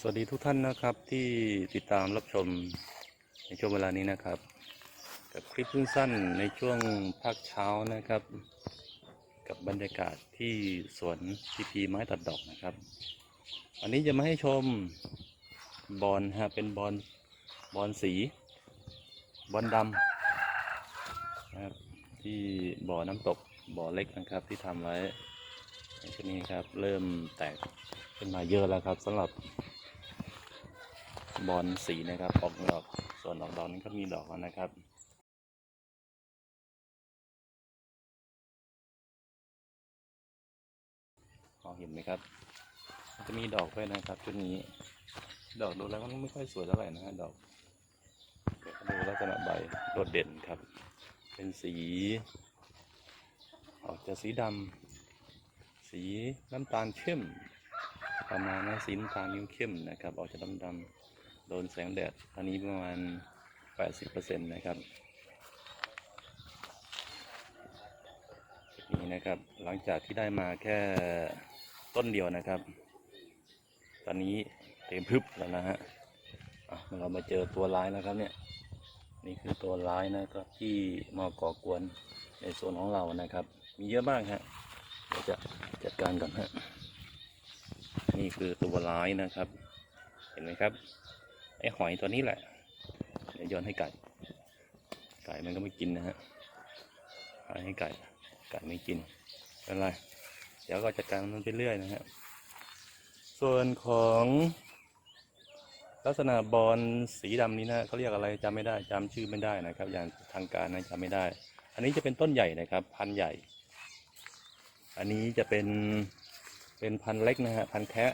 สวัสดีทุกท่านนะครับที่ติดตามรับชมในช่วงเวลานี้นะครับ กับคลิปสั้นๆในช่วงภาคเช้านะครับ กับบรรยากาศที่สวนพีพีไม้ตัดดอกนะครับวันนี้จะมาให้ชมบอลฮะเป็นบอลบอลสีบอลดำนะครับที่บ่อน้ำตกบ่อเล็กนะครับที่ทำไว้ช่วงนี้ครับเริ่มแตกขึ้นมาเยอะแล้วครับสำหรับ บอลสีนะครับออกดอกส่วนออกดอกนั้นก็มีดอกแล้วนะครับมองเห็นไหมครับ จะมีดอกด้วยนะครับชุดนี้ ดอกดูแล้วมันไม่ค่อยสวยเท่าไหร่นะฮะดอกดูลักษณะใบโดดเด่นครับ เป็นสี ออกจะสีดำสีน้ำตาลเข้มประมาณนะสีน้ำตาลนิ้วเข้มนะครับ ออกจะดำๆ โดนแสงแดดอันนี้ประมาณ 80%นะครับนี่นะครับหลังจากที่ได้มาแค่ต้นเดียวนะครับ ตอนนี้เต็มพึบแล้วนะฮะอะเรามาเจอตัวร้ายแล้วครับเนี่ยนี่คือตัวร้ายนะครับที่มาก่อกวนในโซนของเรานะครับ มีเยอะมากฮะเดี๋ยวจะจัดการก่อนฮะนี่คือตัวร้ายนะครับ เห็นไหมครับ หอยตัวนี้แหละ เดี๋ยวโยนให้ไก่ ไก่มันก็ไม่กินนะฮะหายให้ไก่ ไก่ไม่กินเป็นไร เดี๋ยวก็จัดการมันไปเรื่อยนะฮะ ส่วนของลักษณะบอลสีดำนี้นะเขาเรียกอะไรจำไม่ได้จำชื่อไม่ได้นะครับ อย่างทางการนะจำไม่ได้ อันนี้จะเป็นต้นใหญ่นะครับ พันใหญ่ อันนี้จะเป็นเป็นพันเล็กนะฮะพันแคะ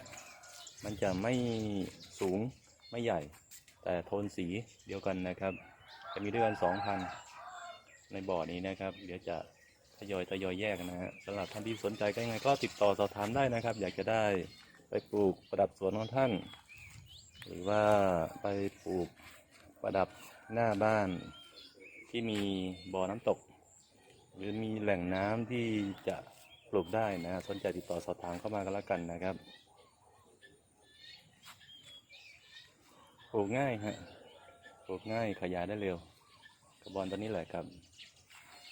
มันจะไม่สูงไม่ใหญ่ แต่โทนสีเดียวกันนะครับ จะมีด้วยกันสองพันในบ่อนี้นะครับ เดี๋ยวจะทยอยทยอยแยกนะฮะสำหรับท่านที่สนใจก็ยังไงก็ติดต่อสอบถามได้นะครับ อยากจะได้ไปปลูกประดับสวนของท่าน หรือว่าไปปลูกประดับหน้าบ้านที่มีบ่อน้ำตก หรือมีแหล่งน้ำที่จะปลูกได้นะสนใจติดต่อสอบถามเข้ามากันแล้วกันนะครับ ปลูกง่ายฮะปลูกง่ายขยายได้เร็ว กระบอนตัวนี้แหละครับ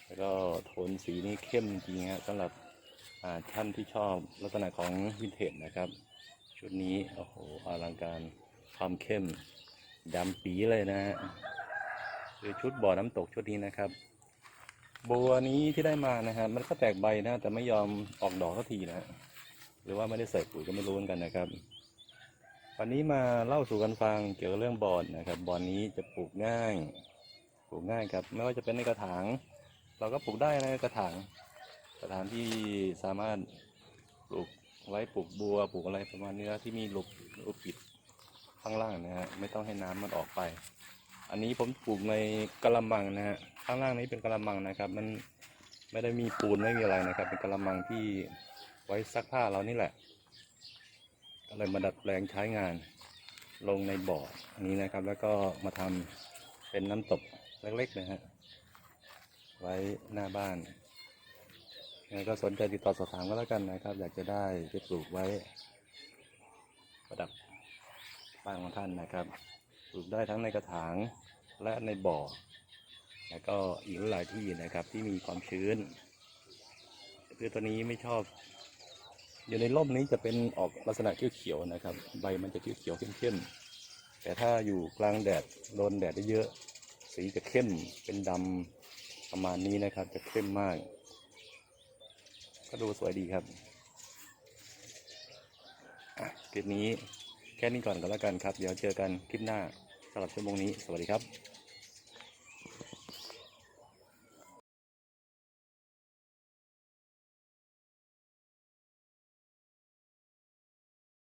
แล้วก็โทนสีนี่เข้มจริงฮะสำหรับท่านที่ชอบลักษณะของวินเทจนะครับ ชุดนี้โอ้โหอลังการความเข้มดำปีเลยนะฮะคือชุดบ่อน้ำตกชุดนี้นะครับบัวนี้ที่ได้มานะฮะมันก็แตกใบนะ แต่ไม่ยอมออกดอกสักทีนะฮะหรือว่าไม่ได้ใส่ปุ๋ยก็ไม่รู้เหมือนกันนะครับ วันนี้มาเล่าสู่กันฟังเกี่ยวกับเรื่องบอนนะครับบอนนี้จะปลูกง่าย ปลูกง่ายครับ ไม่ว่าจะเป็นในกระถาง เราก็ปลูกได้ในกระถาง กระถางที่สามารถปลูกไว้ปลูกบัวปลูกอะไรประมาณนี้นะที่มีรูรูปิดข้างล่างนะฮะไม่ต้องให้น้ำมันออกไป อันนี้ผมปลูกในกระมังนะฮะข้างล่างนี้เป็นกระมังนะครับ มันไม่ได้มีปูนไม่มีอะไรนะครับ เป็นกระมังที่ไว้ซักผ้าเรานี่แหละ ก็เลยมาดัดแปลงใช้งานลงในบ่ออันนี้นะครับ แล้วก็มาทำเป็นน้ำตกเล็กๆนะฮะไว้หน้าบ้านยังไงก็สนใจติดต่อสอบถามก็แล้วกันนะครับ อยากจะได้ไปปลูกไว้ ประดับบ้านของท่านนะครับ ปลูกได้ทั้งในกระถางและในบ่อ แล้วก็อีกหลายที่นะครับที่มีความชื้นคือตัวนี้ไม่ชอบ อยู่ในร่มนี้จะเป็นออกลักษณะเขียวๆนะครับ ใบมันจะเขียวๆเข้มๆแต่ถ้าอยู่กลางแดดโดนแดดได้เยอะ สีจะเข้มเป็นดำประมาณนี้นะครับ จะเข้มมาก ก็ดูสวยดีครับคลิปนี้แค่นี้ก่อนก็แล้วกันครับ เดี๋ยวเจอกันคลิปหน้าสำหรับชั่วโมงนี้ สวัสดีครับ